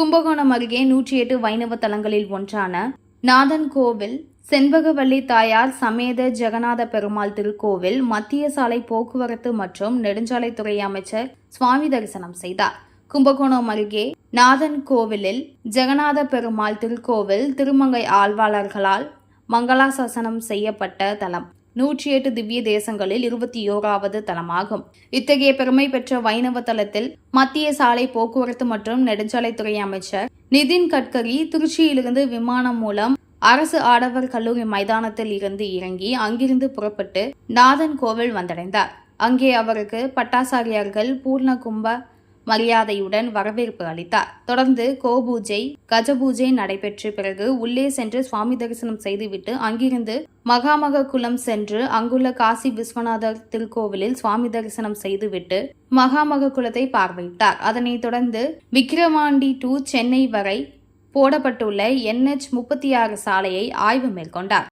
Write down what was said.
கும்பகோணம் அருகே நூற்றி எட்டு வைணவ தலங்களில் ஒன்றான நாதன் கோவில் செண்பகவல்லி தாயார் சமேத ஜெகநாத பெருமாள் திருக்கோவில் மத்திய சாலை போக்குவரத்து மற்றும் நெடுஞ்சாலைத்துறை அமைச்சர் சுவாமி தரிசனம் செய்தார். கும்பகோணம் அருகே நாதன் கோவிலில் ஜெகநாத பெருமாள் திருக்கோவில் திருமங்கை ஆழ்வாளர்களால் மங்களாசாசனம் செய்யப்பட்ட தலம். நூற்றி எட்டு திவ்ய தேசங்களில் இருபத்தி ஓராவது தலமாகும். இத்தகைய பெருமை பெற்ற வைணவ தலத்தில் மத்திய சாலை போக்குவரத்து மற்றும் நெடுஞ்சாலைத்துறை அமைச்சர் நிதின் கட்கரி திருச்சியிலிருந்து விமானம் மூலம் அரசு ஆடவர் கல்லூரி மைதானத்தில் இருந்து இறங்கி அங்கிருந்து புறப்பட்டு நாதன் கோவில் வந்தடைந்தார். அங்கே அவருக்கு பட்டாசாரியார்கள் பூர்ண கும்ப மரியாதையுடன் வரவேற்பு அளித்தார். தொடர்ந்து கோபூஜை கஜபூஜை நடைபெற்ற பிறகு உள்ளே சென்று சுவாமி தரிசனம் செய்துவிட்டு அங்கிருந்து மகாமக குளம் சென்று அங்குள்ள காசி விஸ்வநாதர் திருக்கோவிலில் சுவாமி தரிசனம் செய்துவிட்டு மகாமக குலத்தை பார்வையிட்டார். அதனைத் தொடர்ந்து விக்கிரவாண்டி டு சென்னை வரை போடப்பட்டுள்ள என்ஹெச் முப்பத்தி ஆறு சாலையை ஆய்வு மேற்கொண்டார்.